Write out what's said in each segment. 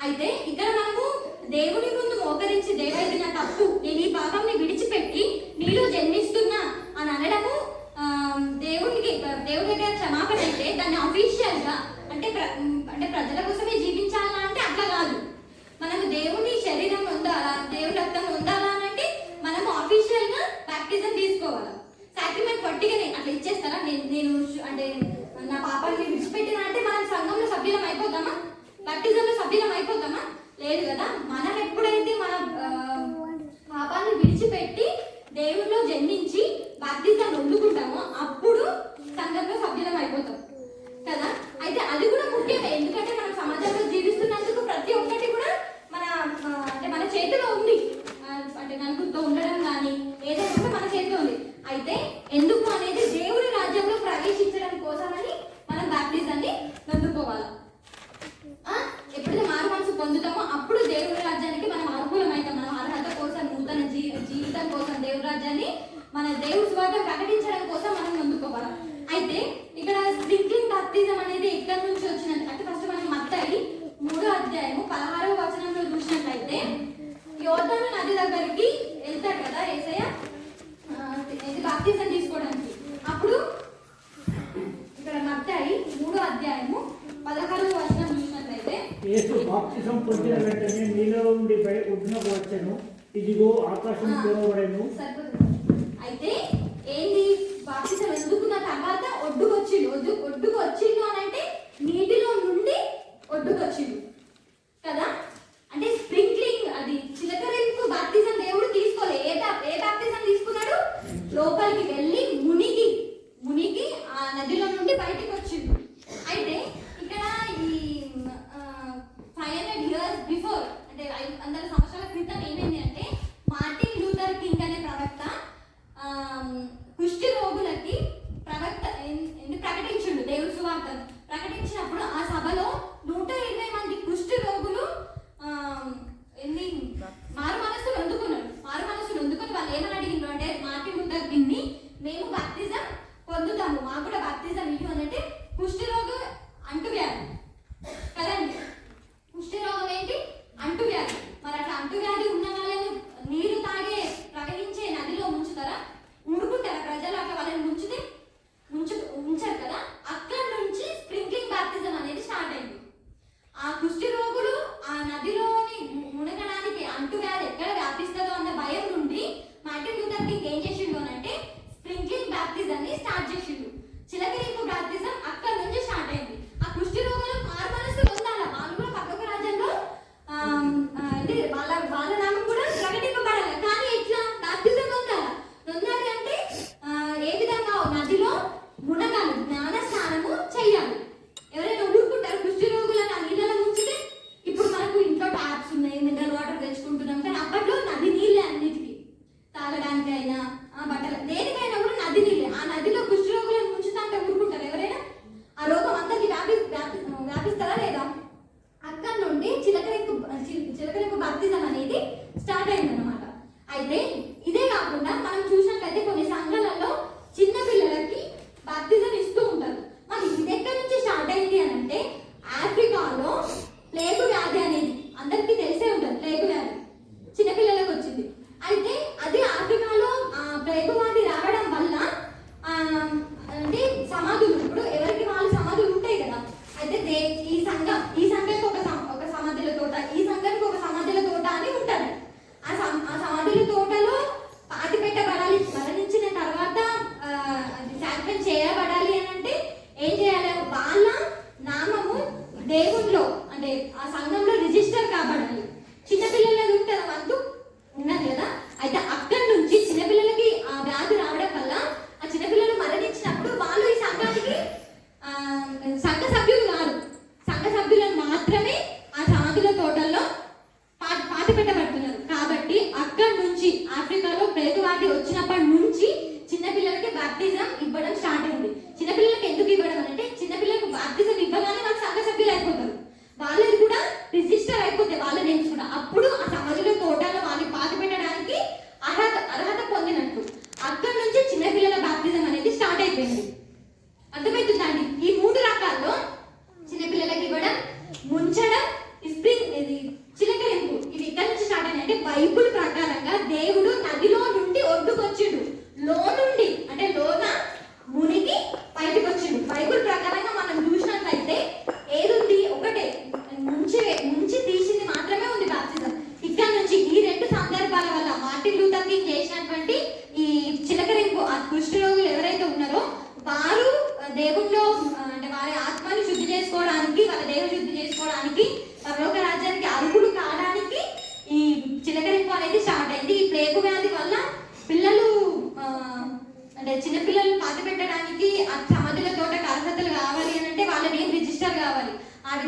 అయితే ఇక్కడ నాకు దేవుని ముందు మోకరించి దేవైతే నా తప్పు నేను ఈ పాపంని విడిచిపెట్టి నీలో జన్మిస్తున్నా అని అనడము దేవునికి దేవుని దగ్గర క్షమాపణ అయితే దాన్ని అఫీషియల్గా అంటే అంటే ప్రజల కోసమే జీవించాలా అంటే అట్లా కాదు. మనము దేవుని శరీరం ఉండాలా దేవుని రక్తం ఉండాలా అంటే మనము అఫీషియల్గా బాప్టిజం తీసుకోవాలి. సాక్రిమెంట్ పట్టిగానే అట్లా ఇచ్చేస్తారా? నేను నేను అంటే నా పాపాన్ని విడిచిపెట్టిన అంటే మనం సంఘంలో సభ్యులం అయిపోతామా? బప్టిజంలో సభ్యులం అయిపోతామా? లేదు కదా? మనం ఎప్పుడైతే మన పాపాన్ని విడిచిపెట్టి దేవుల్లో జన్మించి బాప్తిజం వండుకుంటామో రోగం ప్రకటించడం కోసం మనం ముందుకోవాలి అయితే ఇక్కడ స్ప్రింక్లింగ్ బాప్తిజం అనేది ఎక్కడి నుంచి వచ్చినది అంటే ఫస్ట్ మనం మత్తాయి మూడో అధ్యాయము పదహారవ వచనంలో చూసినట్లయితే యోధాను నది దగ్గరికి వెళ్తాడు కదా ఏసయ్య? ఇది బాప్తిజం తీసుకోవడానికి. అప్పుడు ఇక్కడ మత్తాయి మూడో అధ్యాయము పదహారవ వచనం చూసినట్లయితే యేసు బాప్తిజం పొందిన వెంటనే నీలో నుండి బయట వచ్చాను. ఇదిగో ఆకాశం తెరవబడేను అయితే ఏంది? బాప్తిసం ఎందుకున్న తర్వాత ఒడ్డుకు వచ్చిండు ఒడ్డు ఒడ్డుకు వచ్చిండు అని అంటే నీటిలో నుండి ఒడ్డుకు వచ్చిండు కదా? అంటే స్ప్రింక్లింగ్ అది చిలకరింపు బాప్తిజం దేవుడు తీసుకోలే. ఏ ఏ బాప్తిజం తీసుకున్నాడు? లోపలికి వెళ్ళి మునిగి మునిగి ఆ నదిలో నుండి బయటికి వచ్చిండు అయితే ఇక్కడ ఈ ఫైవ్ హండ్రెడ్ ఇయర్స్ బిఫోర్ అంటే ఐదు వందల సంవత్సరాల క్రితం ఏమైంది అంటే మార్టిన్ లూథర్ కింగ్ అనే ప్రవక్త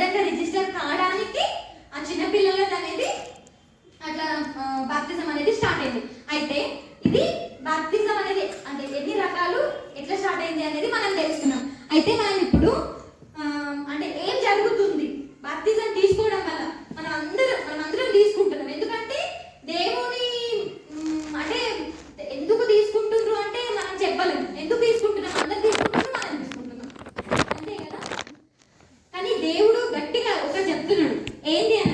అడ్డంగా రిజిస్టర్ కావడానికి ఆ చిన్నపిల్లలది అనేది అట్లా బాప్తిజం అనేది స్టార్ట్ అయింది. అయితే ఇది బాప్తిజం అనేది అంటే ఎన్ని రకాలు ఎట్లా స్టార్ట్ అయింది అనేది మనం తెలుసుకున్నాం అయితే మనం ఇప్పుడు అంటే ఏం జరుగుతుంది? బాప్తిజం తీసుకోవడం వల్ల మనం అందరం మనం అందరం తీసుకుంటున్నాం. ఎందుకంటే దేవుని అంటే ఎందుకు తీసుకుంటున్నారు అంటే మనం చెప్పలేము ఎందుకు తీసుకుంటున్నాం ఏంటి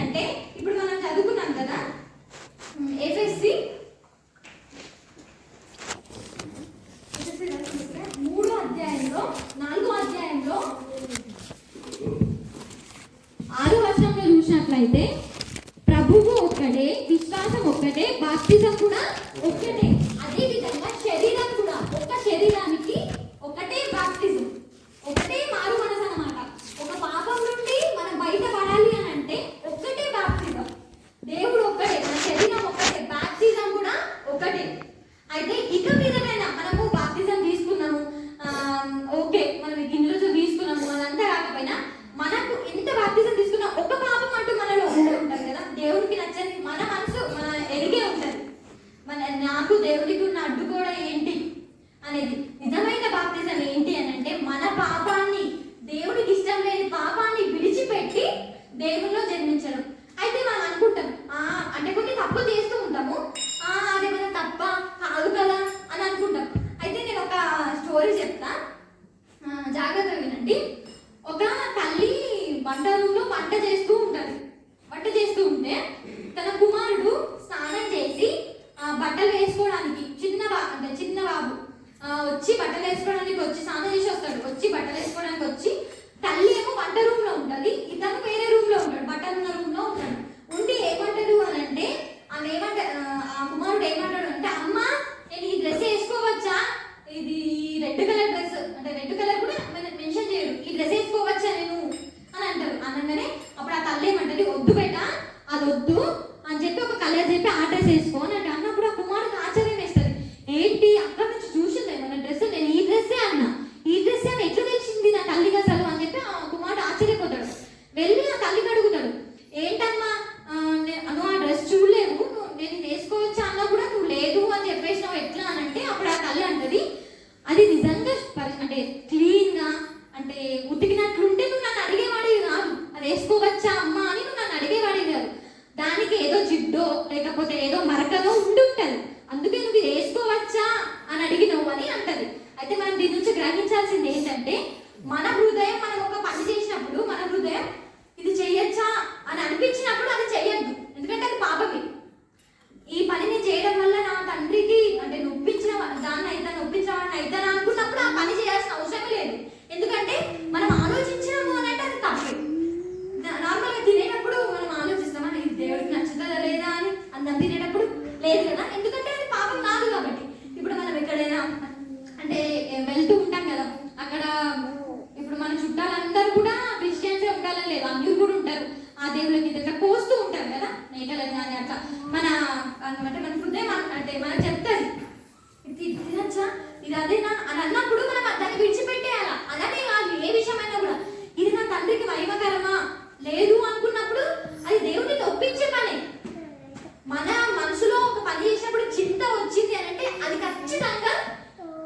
తెలుసా? ఇది అదేనా అని అన్నప్పుడు మనం దాన్ని విడిచిపెట్టేయాలా? అలానే కాదు ఏ విషయమైనా కూడా. ఇది నా తండ్రికి మహిమకరమా? లేదు అనుకున్నప్పుడు అది దేవుడిని ఒప్పించే పని. మన మనసులో ఒక పని చేసినప్పుడు చింత వచ్చింది అని అంటే అది ఖచ్చితంగా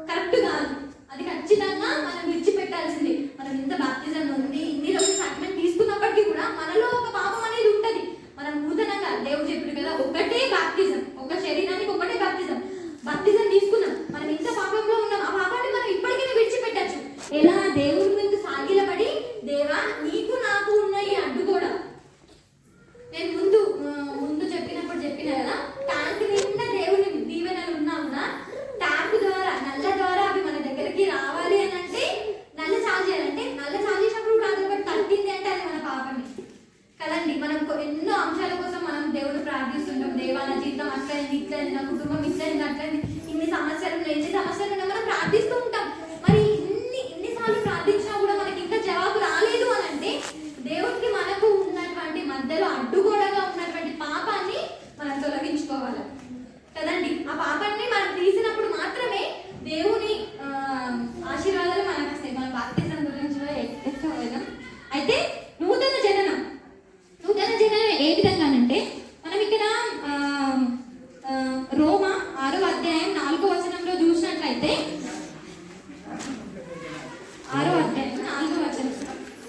కరెక్ట్ కాదు. అది ఖచ్చితంగా మన Addiction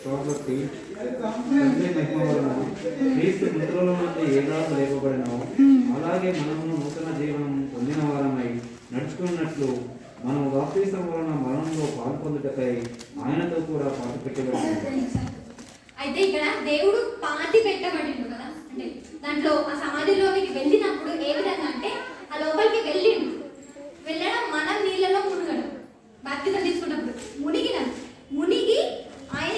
చూడబట్టి క్రీస్తు పుత్రుల మధ్య ఏదాపు లేపబడినావు అలాగే మనము నూతన జీవనం పొందిన వారమై నడుచుకున్నట్లు మనం వాపీసం వలన మరణంలో పాల్పొందుటకై ఆయనతో కూడా పాటు పెట్టబడి అయితే ఇక్కడ దేవుడు పాటి పెట్టబడిండు కదా? అంటే దాంట్లో ఆ సమాధిలోనికి వెళ్ళినప్పుడు ఏ విధంగా అంటే ఆ లోపలికి వెళ్ళిండు. వెళ్ళడం మనం నీళ్ళలో మునగడం. బాధ్యత తీసుకున్నప్పుడు మునిగినాం మునిగి ఆయన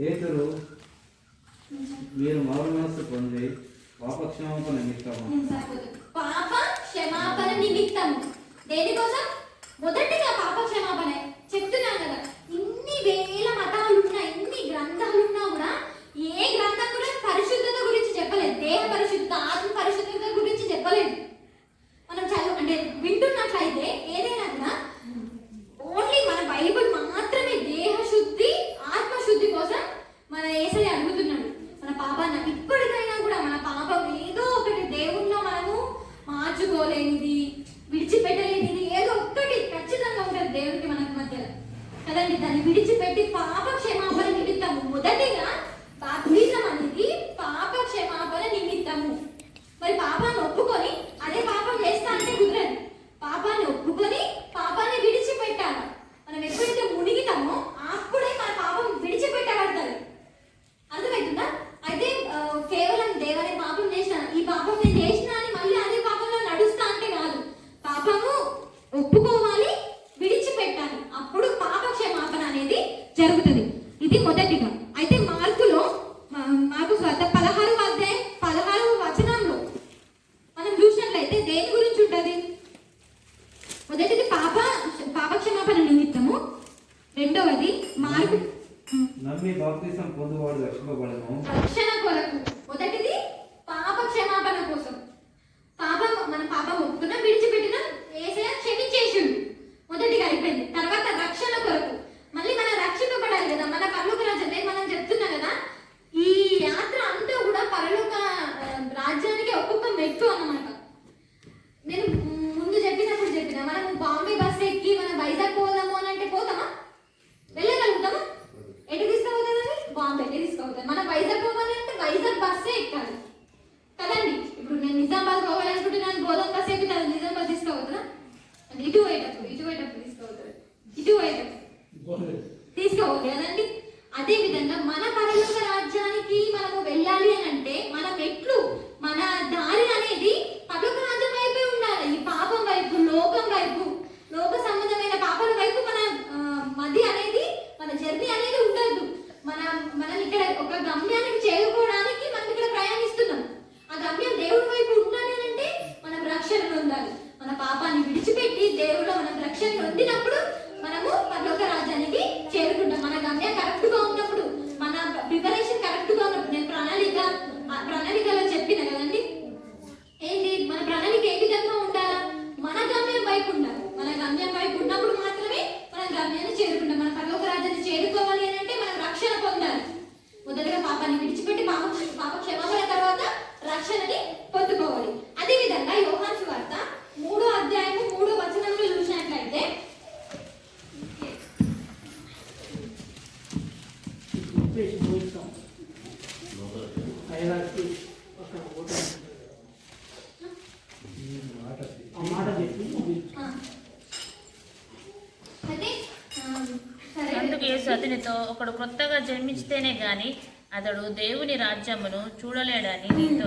పేతురు మీరు మరణ మనస్సు పొంది పాప క్షమాపణ నిమిత్తము పాప క్షమాపణ నిమిత్తము. దేనికోసం? మొదటిగా పాప క్షమాపణ బాప్తిసం పొందువాడు రక్షింపబడను. రక్షణ కొరకు. మొదటిది పాప క్షమాపణ కోసం. పాప మన పాపం ఒప్పుకున్నా విడిచిపెట్టిన ఏసయ క్షమించేసిండు. మొదటిగా అయిపోయింది. తర్వాత రక్షణ కొరకు. మళ్ళీ మనం రక్షింపబడాలి కదా. మన పర్లోక రాజ్యమే మనం చెప్తున్నాం కదా ఈ యాత్ర అంతా కూడా పరలోక రాజ్యానికి ఒక్కొక్క మెట్టు అన్నమాట. అంతైతే తీసుకోపోతుంది మన వైజాగ్ పోవాలంటే వైజాగ్ బస్సే ఎక్కాలి. కదండి? ఇప్పుడు నేను నిజామాబాద్ పోవాలనుకుంటే నేను గోదాం బస్ ఎక్కుతాను నిజామాబాద్ తీసుకోవద్దా ఇటు పోయేటప్పుడు ఇటు పోయేటప్పుడు తీసుకోవద్దు ఇటు పోయేటప్పుడు. తీసుకోవద్దు కదండి? అదే విధంగా మన పరలోక రాజ్యానికి మనము వెళ్ళాలి అని అంటే మన మెట్లు మన దారి అనేది పరలోక రాజ్యం వైపే ఉండాలి. ఈ పాపం వైపు లోకం వైపు. లోక సంబంధమైన పాపాల వైపు మన మది అనేది మన జర్నీ అనేది ఉండాలి. మన మనం ఇక్కడ ఒక గమ్యానికి చేరుకోవడానికి మనం ఇక్కడ ప్రయాణిస్తున్నాం ఆ గమ్యం దేవుడి వైపు ఉండాలి అని అంటే మనం రక్షణ ఉండాలి మన పాపాన్ని విడిచిపెట్టి దేవుడు మనం రక్షణ పొందినప్పుడు మనము పరలోక రాజ్యానికి చేరుకుంటాం మన గమ్యం కరెక్ట్గా ఉన్నప్పుడు మన ప్రిపరేషన్ కరెక్ట్గా ఉన్నప్పుడు నేను ప్రణాళిక ఆ ప్రణాళికలో చెప్పిన కదండి ఏంటి మన ప్రణాళిక ఏ విధంగా ఉండాలా మన గమ్యం వైపు ఉండాలి మన గమ్యం వైపు ఉన్నప్పుడు మాత్రమే మనం గమ్యాన్ని చేరుకుంటాం మన పరలోక రాజ్యాన్ని చేరుకోవాలి అని అంటే మనం రక్షణ పొందాలి మొదటగా పాపాన్ని విడిచిపెట్టి పాప పాప క్షమాపణ తర్వాత రక్షణని పొందుకోవాలి. అదే విధంగా యోహాన్ సువార్త మూడో అధ్యాయము మూడో వచనంలో చూసినట్లయితే అందుకు ఒకడు కొత్తగా జన్మించితేనే గాని అతడు దేవుని రాజ్యమును చూడలేడని నీతో